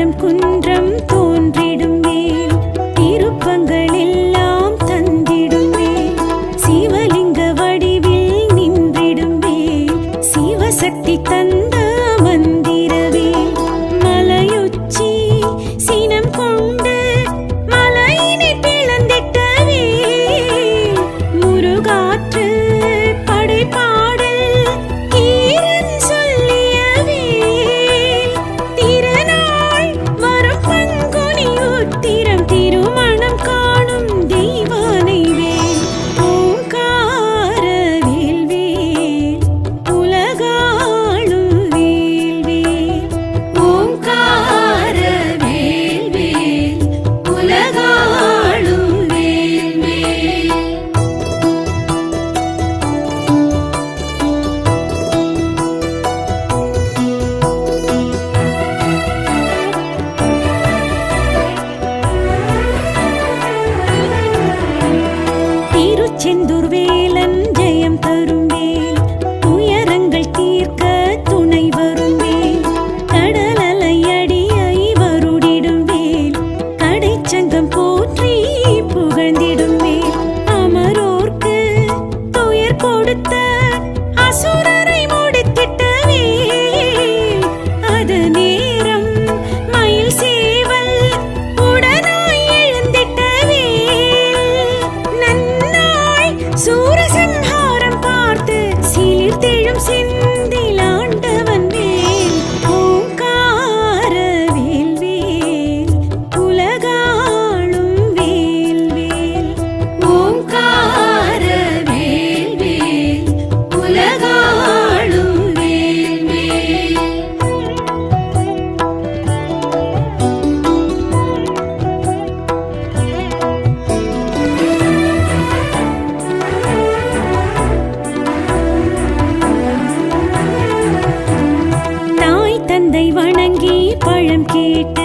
மரம் குன்றம் தோன்றி için dur bir கேட்ட